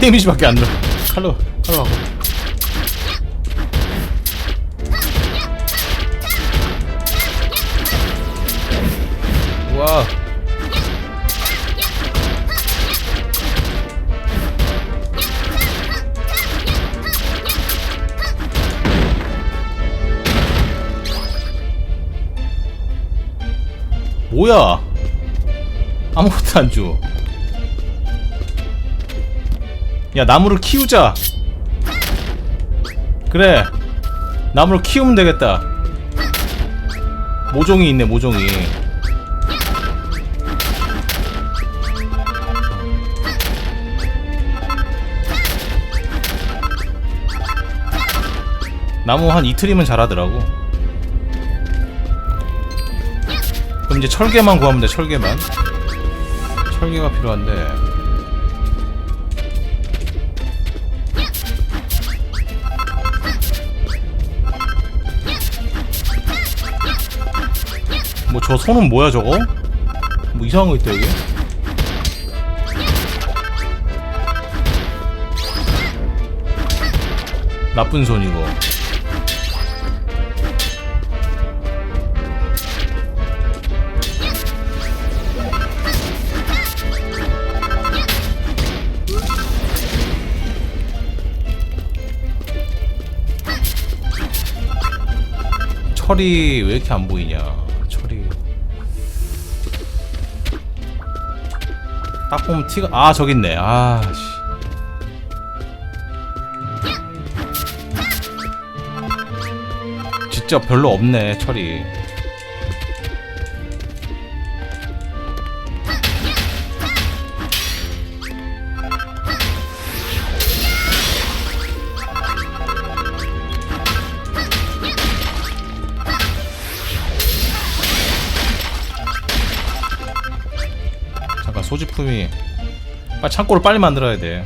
데미지밖에 안 들어 칼로 칼로 하고. 와 뭐야? 아무것도 안 줘. 야 나무를 키우자. 그래. 나무를 키우면 되겠다. 모종이 있네 모종이. 나무 한 이틀이면 자라더라고. 그럼 이제 철개만 구하면 돼 철개만. 철개가 필요한데 저 손은 뭐야 저거? 뭐 이상한 거 있다 여기? 나쁜 손 이거. 철이 왜 이렇게 안 보이냐 딱 보면 티가 아 저기 있네. 아씨. 진짜 별로 없네 철이 소지품이. 빨리 창고를 빨리 만들어야 돼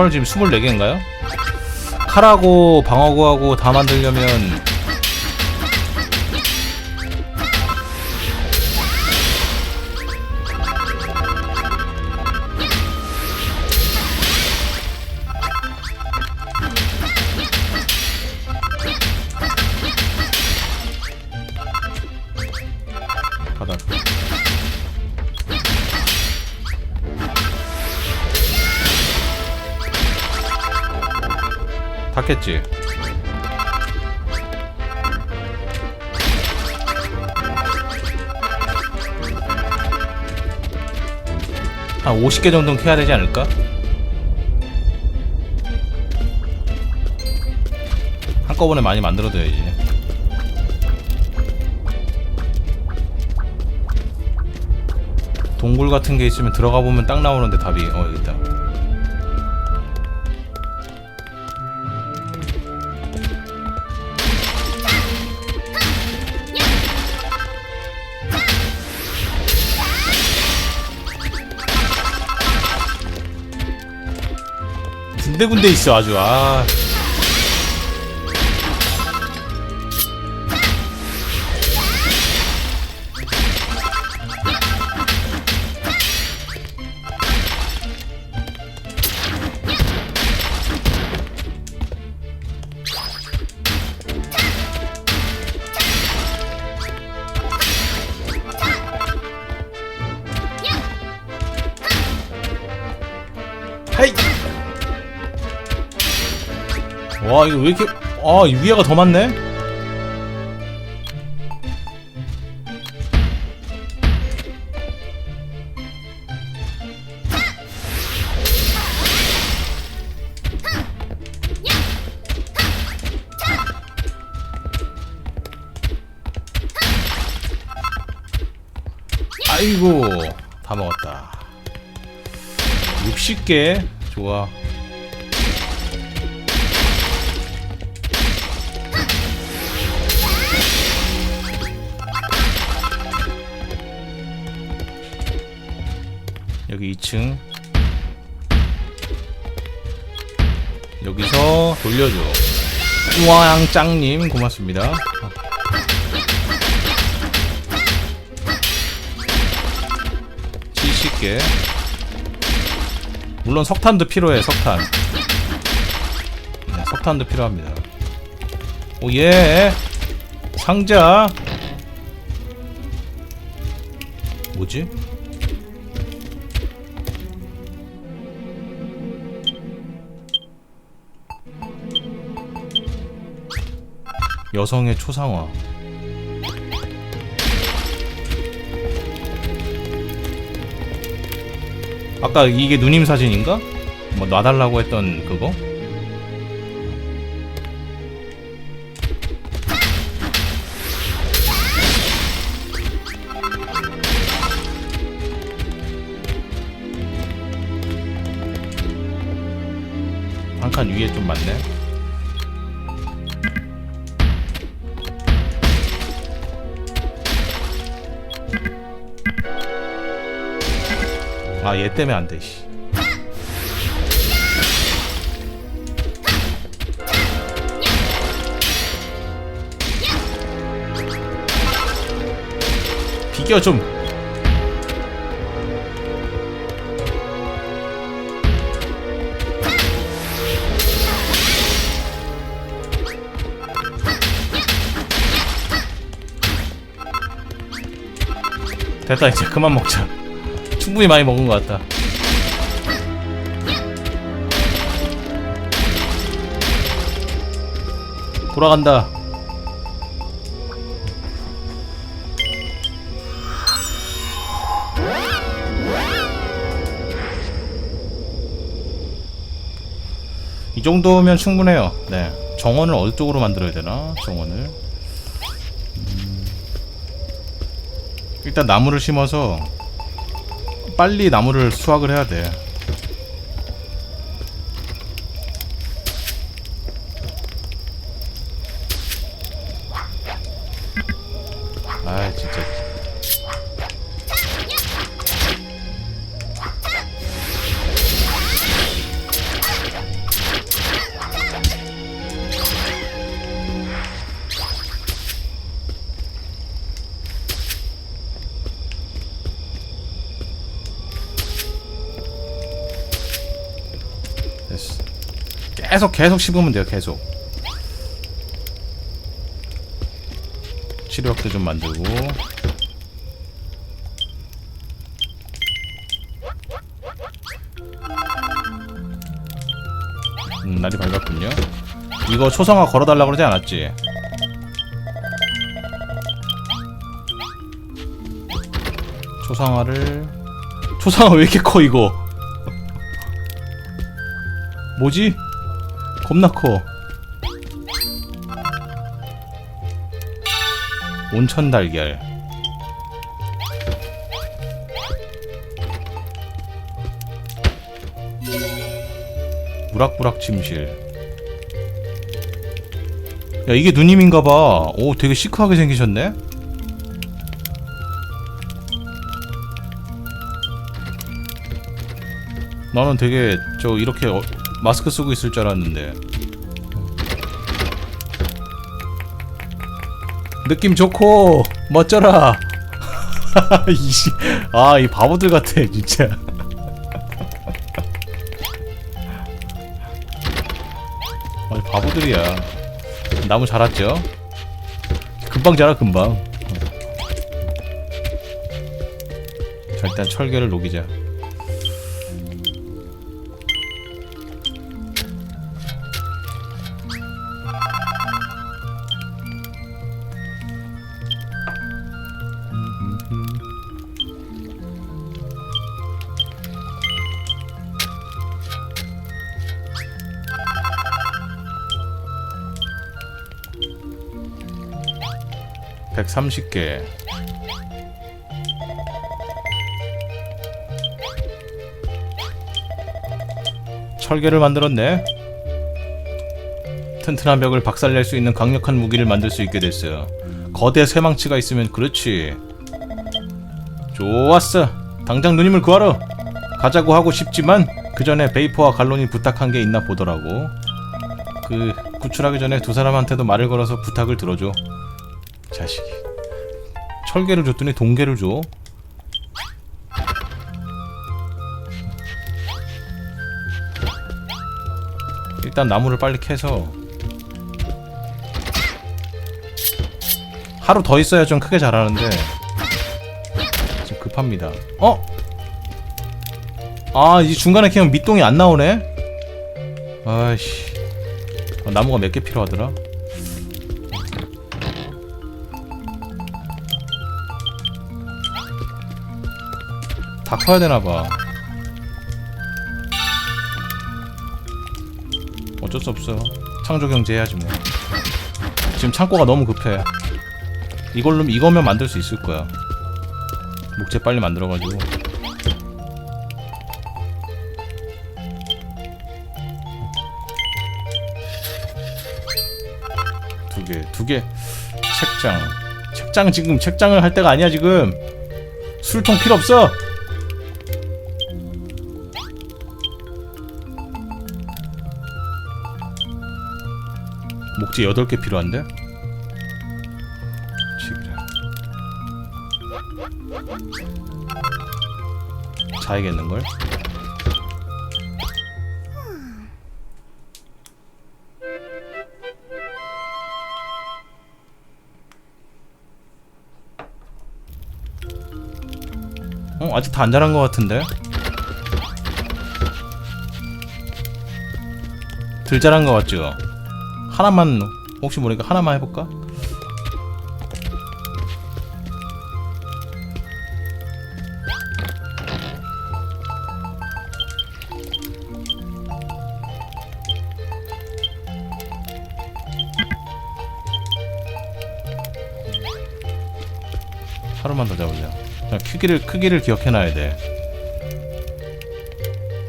철 지금 24개인가요? 칼하고 방어구하고 다 만들려면 닿겠지? 한 50개 정도는 캐야 되지 않을까? 한꺼번에 많이 만들어둬야지 동굴 같은 게 있으면 들어가 보면 딱 나오는데 답이 어 여기 있다. 군데군데 있어 아주 아. 아, 이거 왜 이렇게 아 위에가 더 많네? 아이고 다 먹었다. 60개. 좋아. 여기 2층. 여기서 돌려줘. 우왕짱님 고맙습니다. 70개 물론 석탄도 필요해 석탄. 네, 석탄도 필요합니다. 오예. 상자. 뭐지? 여성의 초상화 아까 이게 누님 사진인가? 뭐 놔달라고 했던 그거? 한 칸 위에 좀 많네. 아, 얘 때문에 안 돼, 씨. 비겨 좀. 됐다 이제 그만 먹자. 충분히 많이 먹은 것 같다. 돌아간다. 이 정도면 충분해요. 네. 정원을 어느 쪽으로 만들어야 되나? 정원을. 음. 일단 나무를 심어서 빨리 나무를 수확을 해야 돼. 계속 계속 씹으면 돼요. 계속. 치료약도 좀 만들고. 음, 날이 밝았군요. 이거 초성화 걸어달라 그러지 않았지? 초상화를 초상화 왜 이렇게 커 이거? 뭐지? 겁나 커. 온천 달걀. 무락부락 침실. 야 이게 누님인가봐. 오 되게 시크하게 생기셨네. 나는 되게 저 이렇게 어- 마스크 쓰고 있을 줄 알았는데. 느낌 좋고 멋져라. 이씨. 아이 바보들 같아 진짜. 아 바보들이야. 나무 자랐죠? 금방 자라 금방. 자 일단 철개를 녹이자 130개. 철개를 만들었네. 튼튼한 벽을 박살낼 수 있는 강력한 무기를 만들 수 있게 됐어요. 거대 새망치가 있으면 그렇지. 좋았어. 당장 누님을 구하러 가자고 하고 싶지만 그 전에 베이퍼와 갈론이 부탁한 게 있나 보더라고. 그 구출하기 전에 두 사람한테도 말을 걸어서 부탁을 들어줘. 자식이. 철개를 줬더니 동개를 줘. 일단 나무를 빨리 캐서 하루 더 있어야 좀 크게 자라는데 지금 급합니다. 어? 아, 이 중간에 캐면 밑동이 안 나오네. 아이씨. 아, 나무가 몇 개 필요하더라? 다 커야 되나 봐. 어쩔 수 없어. 창조 경제 해야지 뭐. 지금 창고가 너무 급해. 이걸로 이거면 만들 수 있을 거야. 목재 빨리 만들어가지고. 두 개, 두 개. 책장. 책장 지금 책장을 할 때가 아니야 지금. 술통 필요 없어. 목재 8개 필요한데? 지그래. 자야겠는걸? 어? 아직 다 안 자란 것 같은데? 덜 자란 것 같죠? 하나만 혹시 모르니까 하나만 해볼까? 하루만 더 잡으자. 크기를 크기를 기억해놔야 돼.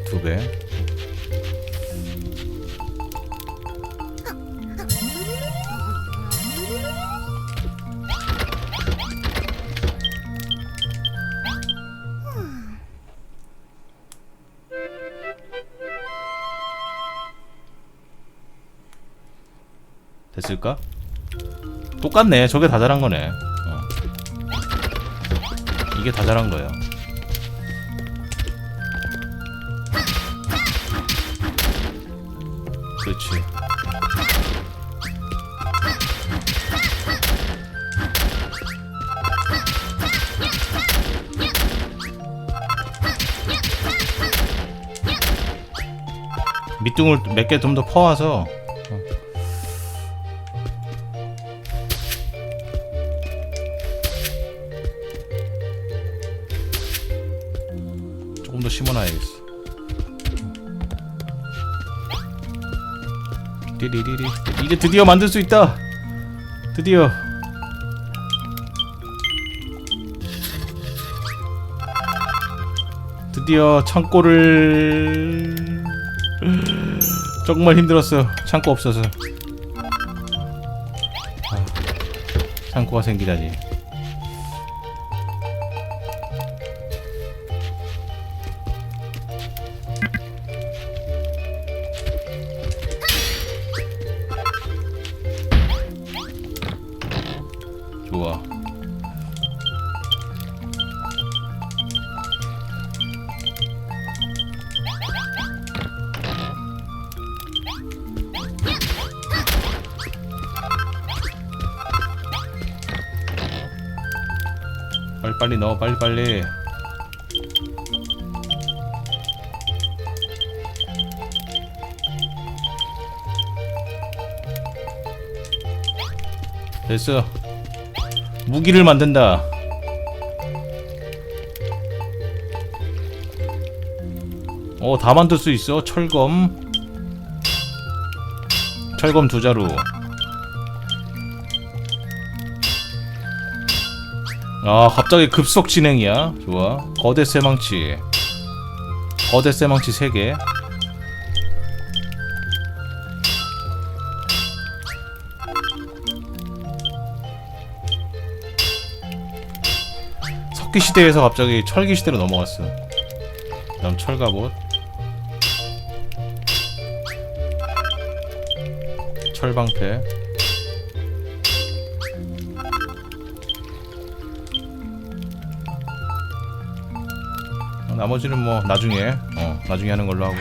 두 배. 됐을까? 똑같네. 저게 다 자란 거네. 어. 이게 다 자란 거예요. 그렇지. 밑둥을 몇 개 좀 더 퍼와서 드디어 만들 수 있다. 드디어. 드디어 창고를 정말 힘들었어요. 창고 없어서. 아, 창고가 생기다니. 좋아. 빨리 빨리 넣어 빨리 빨리. 됐어. 무기를 만든다. 어, 다 만들 수 있어. 철검. 철검 두 자루. 아, 갑자기 급속 진행이야. 좋아. 거대 쇠망치. 거대 쇠망치 세 개. 석기 시대에서 갑자기 철기 시대로 넘어갔어. 그다음 철갑옷. 철방패. 어, 나머지는 뭐 나중에 어 나중에 하는 걸로 하고.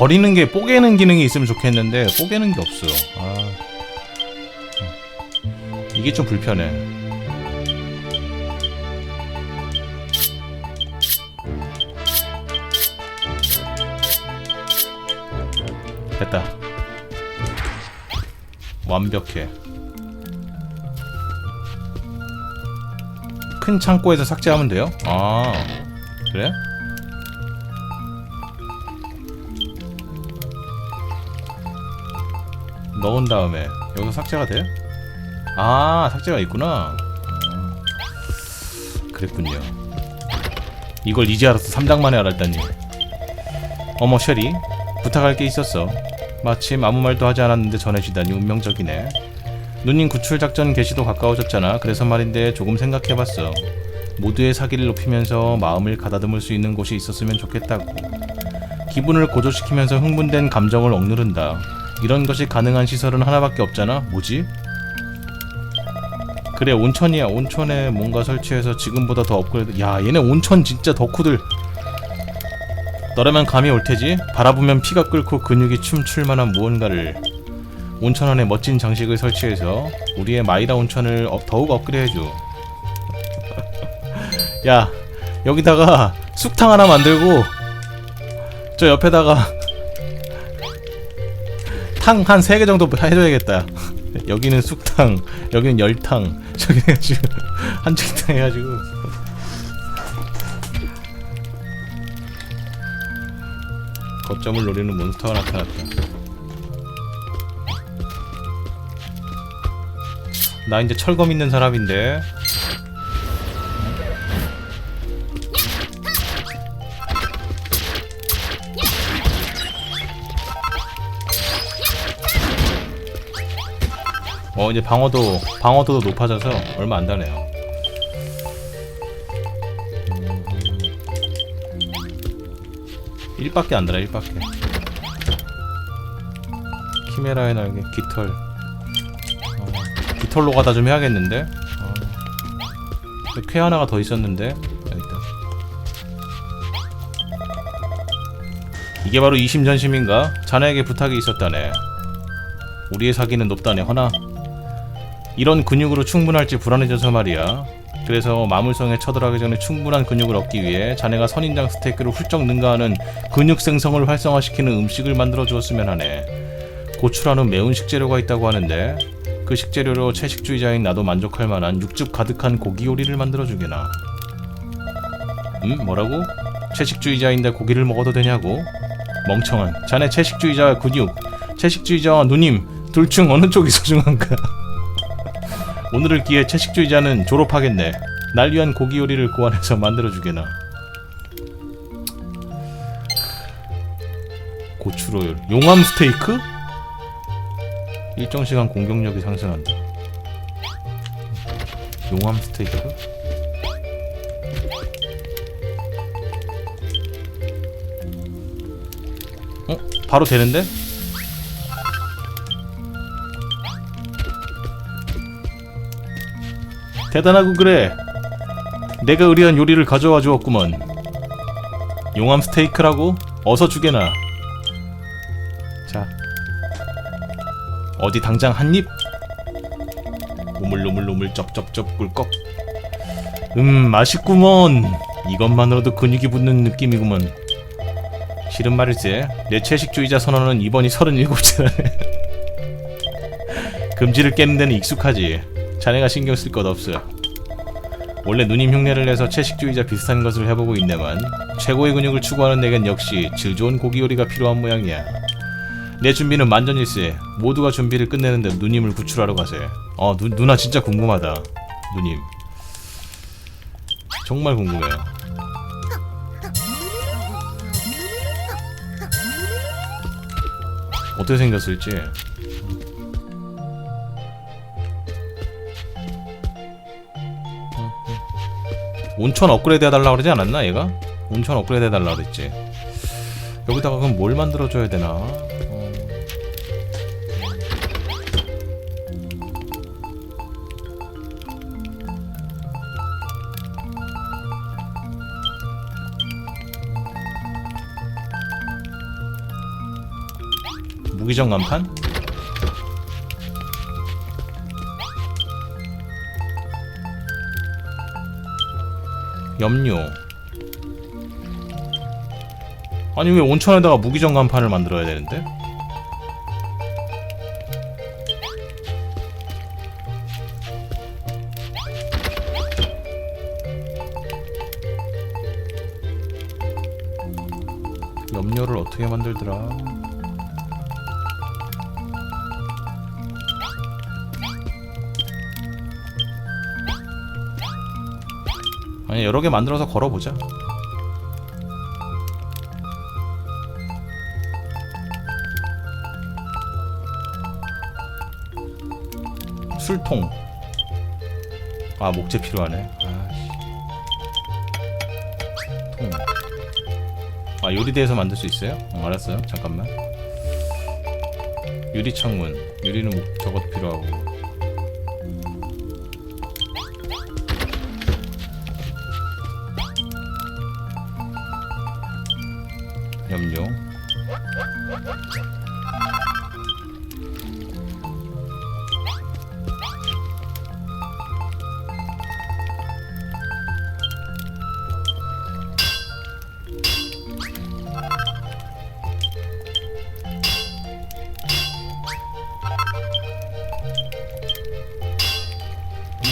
버리는 게 뽀개는 기능이 있으면 좋겠는데 뽀개는 게 없어. 아. 이게 좀 불편해. 됐다. 완벽해. 큰 창고에서 삭제하면 돼요? 아, 그래? 넣은 다음에. 여기서 삭제가 돼? 아 삭제가 있구나. 아, 그랬군요. 이걸 이제 알았어 3장 만에 알았다니. 어머 쉐리. 부탁할 게 있었어. 마침 아무 말도 하지 않았는데 전해지다니 운명적이네. 누님 구출 작전 개시도 가까워졌잖아. 그래서 말인데 조금 생각해봤어. 모두의 사기를 높이면서 마음을 가다듬을 수 있는 곳이 있었으면 좋겠다고. 기분을 고조시키면서 흥분된 감정을 억누른다 이런 것이 가능한 시설은 하나밖에 없잖아. 뭐지? 그래 온천이야. 온천에 뭔가 설치해서 지금보다 더 업그레이드. 야 얘네 온천 진짜 덕후들. 너라면 감이 올 테지. 바라보면 피가 끓고 근육이 춤출 만한 무언가를. 온천 안에 멋진 장식을 설치해서 우리의 마이라 온천을 업- 더욱 업그레이드해줘. 야 여기다가 쑥탕 하나 만들고 저 옆에다가 탕한세개 정도 해줘야겠다. 여기는 쑥탕, 여기는 열탕, 저기 해가지고 한정탕 해가지고. 거점을 노리는 몬스터가 나타났다. 나 이제 철검 있는 사람인데. 어 이제 방어도 방어도도 높아져서 얼마 안 다네요. 일밖에안 달아 1밖에. 키메라의 날개 깃털. 어, 깃털로 가다 좀 해야겠는데? 어. 쾌 하나가 더 있었는데? 이게 바로 이심전심인가? 자네에게 부탁이 있었다네. 우리의 사기는 높다네 허나 이런 근육으로 충분할지 불안해져서 말이야. 그래서 마물성에 쳐들어가기 전에 충분한 근육을 얻기 위해 자네가 선인장 스테이크를 훌쩍 능가하는 근육 생성을 활성화시키는 음식을 만들어 주었으면 하네. 고추라는 매운 식재료가 있다고 하는데 그 식재료로 채식주의자인 나도 만족할 만한 육즙 가득한 고기 요리를 만들어 주게나. 음? 뭐라고? 채식주의자인데 고기를 먹어도 되냐고? 멍청한. 자네 채식주의자와 근육, 채식주의자와 누님 둘 중 어느 쪽이 소중한가? 오늘을 기해 채식주의자는 졸업하겠네. 날 위한 고기 요리를 고안해서 만들어주게나. 고추로 용암 스테이크? 일정 시간 공격력이 상승한다. 용암 스테이크? 어? 바로 되는데? 대단하고 그래. 내가 의뢰한 요리를 가져와 주었구먼. 용암 스테이크라고? 어서 주게나. 자. 어디 당장 한 입? 우물우물우물 쩝쩝쩝 꿀꺽. 음, 맛있구먼. 이것만으로도 근육이 붙는 느낌이구먼. 실은 말일세, 내 채식주의자 선언은 이번이 37째라네. 금지를 깨는 데는 익숙하지. 자네가 신경 쓸 것 없어. 원래 누님 흉내를 내서 채식주의자 비슷한 것을 해보고 있네만 최고의 근육을 추구하는 내겐 역시 질 좋은 고기 요리가 필요한 모양이야. 내 준비는 만전일세. 모두가 준비를 끝내는데 누님을 구출하러 가세. 어 누, 누나 진짜 궁금하다. 누님. 정말 궁금해요. 어떻게 생겼을지 온천 업그레이드 해달라 그러지 않았나 얘가? 온천 업그레이드 해달라 그랬지 여기다가 그럼 뭘 만들어줘야 되나 어. 무기정 간판? 염료 아니 왜 온천에다가 무기정 간판을 만들어야 되는데? 여러 개 만들어서 걸어보자. 술통. 아 목재 필요하네. 아 요리대에서 만들 수 있어요? 어, 알았어요. 잠깐만. 유리 창문. 유리는 목- 저것도 필요하고.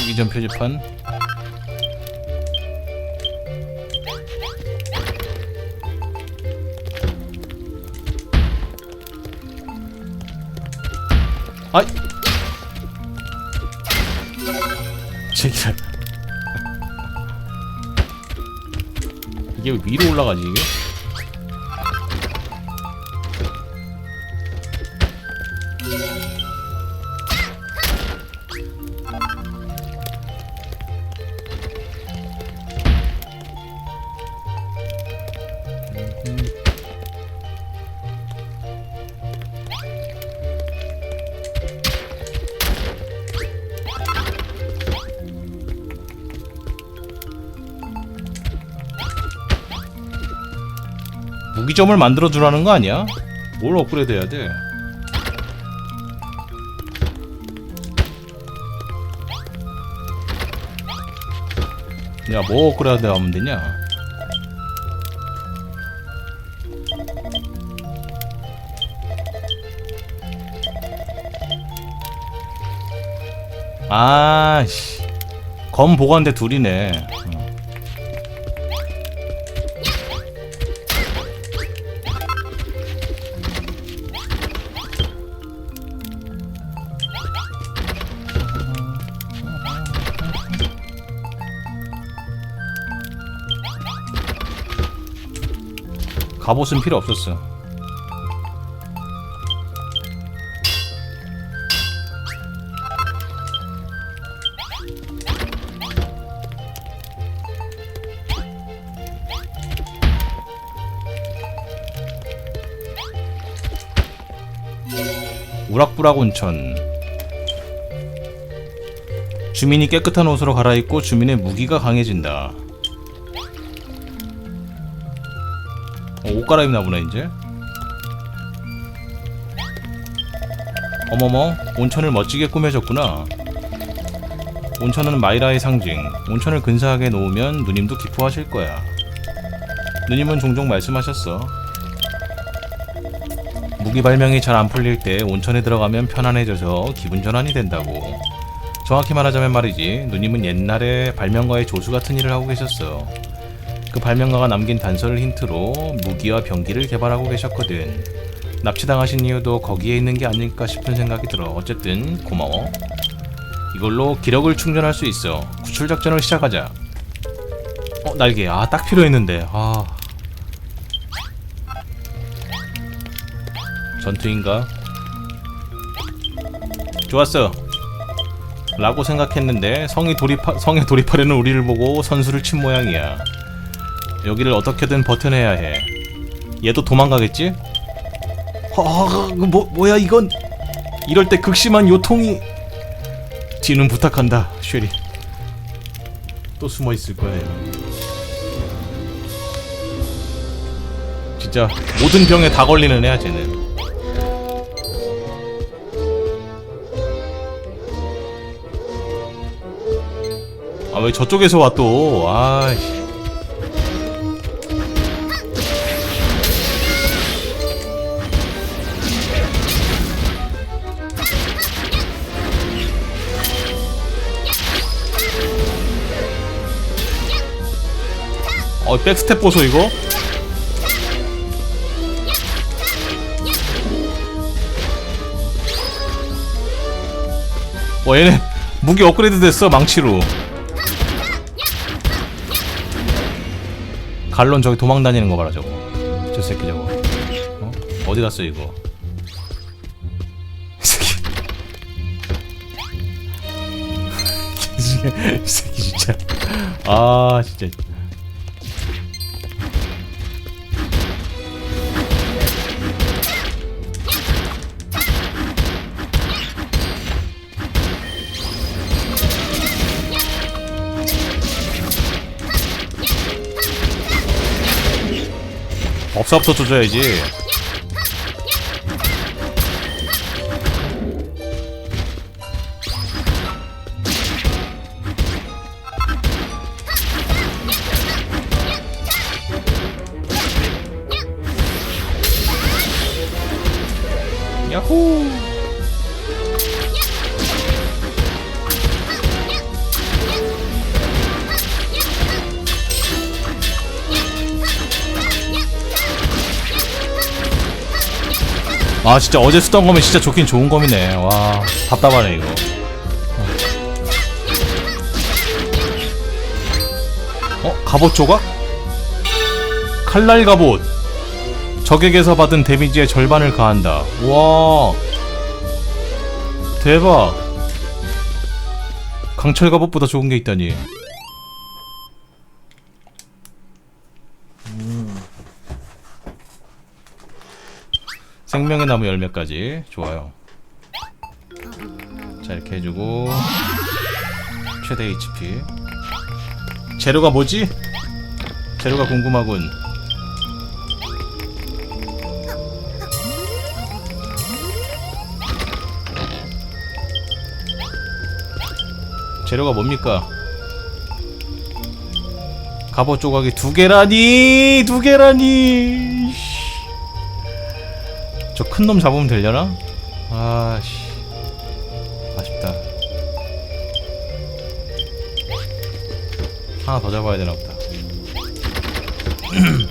이전 표지판. 아이 제기라 이게 왜 위로 올라가지 이게? 무기점을 만들어 주라는 거 아니야? 뭘 업그레이드 해야 돼? 야, 뭐 업그레이드 하면 되냐? 아, 씨. 검 보관대 둘이네. 어. 갑옷은 필요 없었어. 우락부락 온천 주민이 깨끗한 옷으로 갈아입고 주민의 무기가 강해진다. 어, 옷 갈아입나 보네 이제. 어머머, 온천을 멋지게 꾸며줬구나. 온천은 마이라의 상징. 온천을 근사하게 놓으면 누님도 기뻐하실 거야. 누님은 종종 말씀하셨어. 무기 발명이 잘 안 풀릴 때 온천에 들어가면 편안해져서 기분 전환이 된다고. 정확히 말하자면 말이지, 누님은 옛날에 발명가의 조수 같은 일을 하고 계셨어. 그 발명가가 남긴 단서를 힌트로 무기와 병기를 개발하고 계셨거든. 납치당하신 이유도 거기에 있는 게 아닐까 싶은 생각이 들어. 어쨌든 고마워. 이걸로 기력을 충전할 수 있어. 구출 작전을 시작하자. 어 날개. 아 딱 필요했는데. 아 전투인가? 좋았어. 라고 생각했는데 성이 돌입하, 성에 돌입하려는 우리를 보고 선수를 친 모양이야. 여기를 어떻게든 버텨내야 해. 얘도 도망가겠지? 아, 뭐 뭐야 이건? 이럴 때 극심한 요통이 뒤는 부탁한다, 쉐리. 또 숨어 있을 거야. 얘. 진짜 모든 병에 다 걸리는 애야 쟤는. 아왜 저쪽에서 와 또? 아이씨. 어 백스텝 보소 이거? 와 얘네 무기 업그레이드 됐어 망치로. 갈론 저기 도망 다니는 거 봐라 저거. 저 새끼 저거. 어? 어디 갔어 이거? 이 새끼. 이 새끼 진짜. 아 진짜 법사부터 조져야지 아 진짜 어제 쓰던 거면 진짜 좋긴 좋은 검이네. 와 답답하네 이거. 어? 갑옷 조각? 칼날 갑옷. 적에게서 받은 데미지의 절반을 가한다. 와. 대박. 강철 갑옷보다 좋은 게 있다니 생명의 나무 열매까지 좋아요. 자 이렇게 해주고 최대 HP. 재료가 뭐지? 재료가 궁금하군. 재료가 뭡니까? 갑옷 조각이 두 개라니 두 개라니 저 큰 놈 잡으면 되려나? 아씨. 아쉽다. 하나 더 잡아야 되나 보다